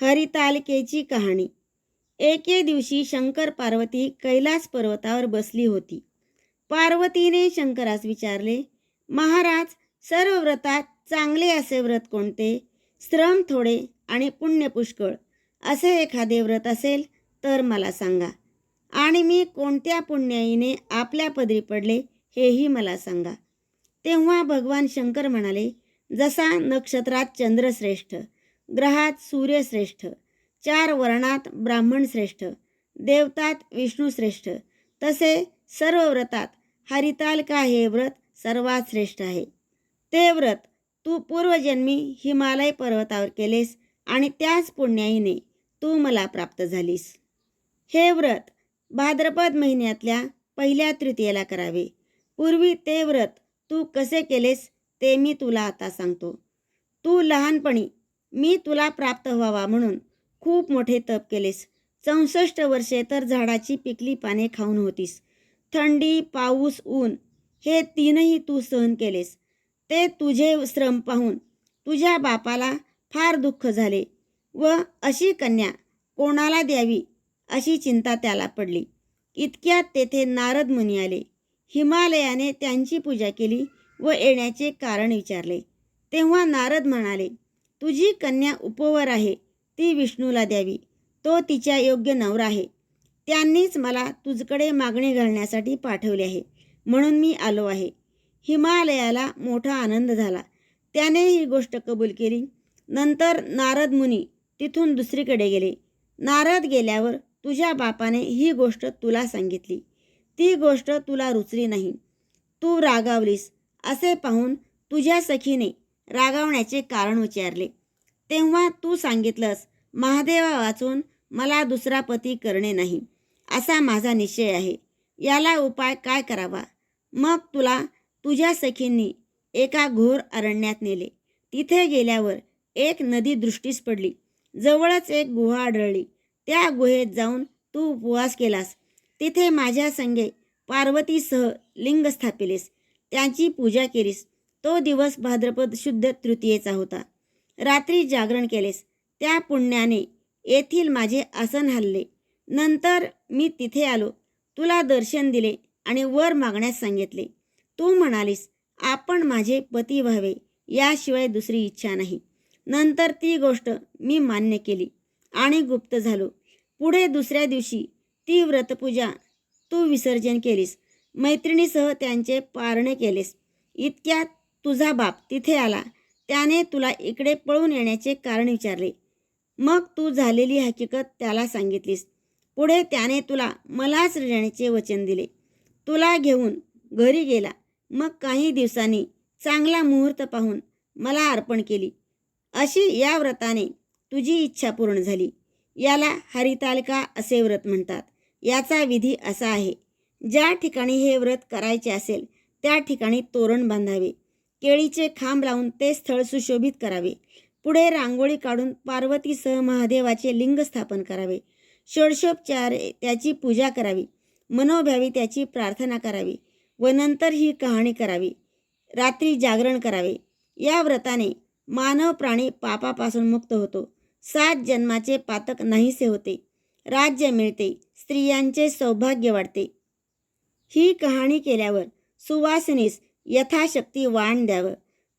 हरितालिकेची कहाणी. एके दिवशी शंकर पार्वती कैलास पर्वतावर बसली होती. पार्वतीने शंकरास विचारले महाराज सर्व व्रतात चांगले असे व्रत कोणते? श्रम थोडे आणि पुण्य पुष्कळ. असे एखादे व्रत असेल तर मला सांगा. आणि मी कोणत्या पुण्याईने आपल्या पदरी पडले हेही मला सांगा. तेव्हा भगवान शंकर म्हणाले जसा नक्षत्रात चंद्रश्रेष्ठ ग्रहात सूर्यश्रेष्ठ चार वर्णात ब्राह्मण श्रेष्ठ देवतात विष्णू श्रेष्ठ तसे सर्व व्रतात हरितालका हे व्रत सर्वात श्रेष्ठ आहे. ते व्रत तू पूर्वजन्मी हिमालय पर्वतावर केलेस आणि त्याच पुण्याईने तू मला प्राप्त झालीस. हे व्रत भाद्रपद महिन्यातल्या पहिल्या तृतीयेला करावे. पूर्वी ते व्रत तू कसे केलेस ते मी तुला आता सांगतो. तू लहानपणी मी तुला प्राप्त व्हावा म्हणून खूप मोठे तप केलेस. चौसष्ट वर्षे तर झाडाची पिकली पाने खाऊन होतीस. थंडी पाऊस ऊन हे तीनही तू सहन केलेस. ते तुझे श्रम पाहून तुझ्या बापाला फार दुःख झाले व अशी कन्या कोणाला द्यावी अशी चिंता त्याला पडली. इतक्यात तेथे नारद मुनी आले. हिमालयाने त्यांची पूजा केली व येण्याचे कारण विचारले. तेव्हा नारद म्हणाले तुझी कन्या उपवर आहे ती विष्णूला द्यावी. तो तिच्या योग्य नवरा आहे. त्यांनीच मला तुझकडे मागणी घालण्यासाठी पाठवले आहे. म्हणून मी आलो आहे. हिमालयाला मोठा आनंद झाला. त्याने ही गोष्ट कबूल केली. नंतर नारद मुनी तिथून दुसरीकडे गेले. नारद गेल्यावर तुझ्या बापाने ही गोष्ट तुला सांगितली. ती गोष्ट तुला रुचली नाही. तू रागावलीस असे पाहून तुझ्या सखीने रागावण्याचे कारण विचारले. तेव्हा तू सांगितलंस महादेवा वाचून मला दुसरा पती करणे नाही. असा माझा निश्चय आहे. याला उपाय काय करावा? मग तुला तुझ्या सखींनी एका घोर अरण्यात नेले. तिथे गेल्यावर एक नदी दृष्टीस पडली. जवळच एक गुहा आढळली. त्या गुहेत जाऊन तू उपवास केलास. तिथे माझ्या संगे पार्वतीसह लिंग स्थापिलेस. त्यांची पूजा केलीस. तो दिवस भाद्रपद शुद्ध तृतीयेचा होता. रात्री जागरण केलेस. त्या पुण्याने येथील माझे आसन हल्ले नंतर मी तिथे आलो. तुला दर्शन दिले आणि वर मागण्यास सांगितले. तू म्हणालीस आपण माझे पती व्हावे याशिवाय दुसरी इच्छा नाही. नंतर ती गोष्ट मी मान्य केली आणि गुप्त झालो. पुढे दुसऱ्या दिवशी ती व्रतपूजा तू विसर्जन केलीस. मैत्रिणीसह त्यांचे पारणे केलेस. इतक्यात तुझा बाप तिथे आला. त्याने तुला इकडे पळून येण्याचे कारण विचारले. मग तू झालेली हकीकत त्याला सांगितलीस. पुढे त्याने तुला मलाच देण्याचे वचन दिले. तुला घेऊन घरी गेला. मग काही दिवसांनी चांगला मुहूर्त पाहून मला अर्पण केली. अशी या व्रताने तुझी इच्छा पूर्ण झाली. याला हरितालिका असे व्रत म्हणतात. याचा विधी असा आहे. ज्या ठिकाणी हे व्रत करायचे असेल त्या ठिकाणी तोरण बांधावे. केळीचे खांब लावून ते स्थळ सुशोभित करावे. पुढे रांगोळी काढून पार्वतीसह महादेवाचे लिंग स्थापन करावे. षोडशोपचार त्याची पूजा करावी. मनोभावी त्याची प्रार्थना करावी व नंतर ही कहाणी करावी. रात्री जागरण करावे. या व्रताने मानव प्राणी पापापासून मुक्त होतो. सात जन्माचे पातक नाहीसे होते. राज्य मिळते. स्त्रियांचे सौभाग्य वाढते. ही कहाणी केल्यावर सुवासिनीस यथाशक्ती वाण द्यावं.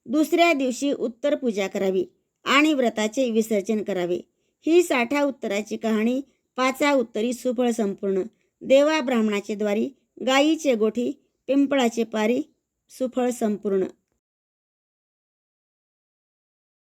दुसऱ्या दिवशी उत्तर पूजा करावी आणि व्रताचे विसर्जन करावे. ही साठा उत्तराची कहाणी पाचा उत्तरी सुफळ संपूर्ण. देवा ब्राह्मणाचे द्वारी गायीचे गोठी पिंपळाचे पारी सुफळ संपूर्ण.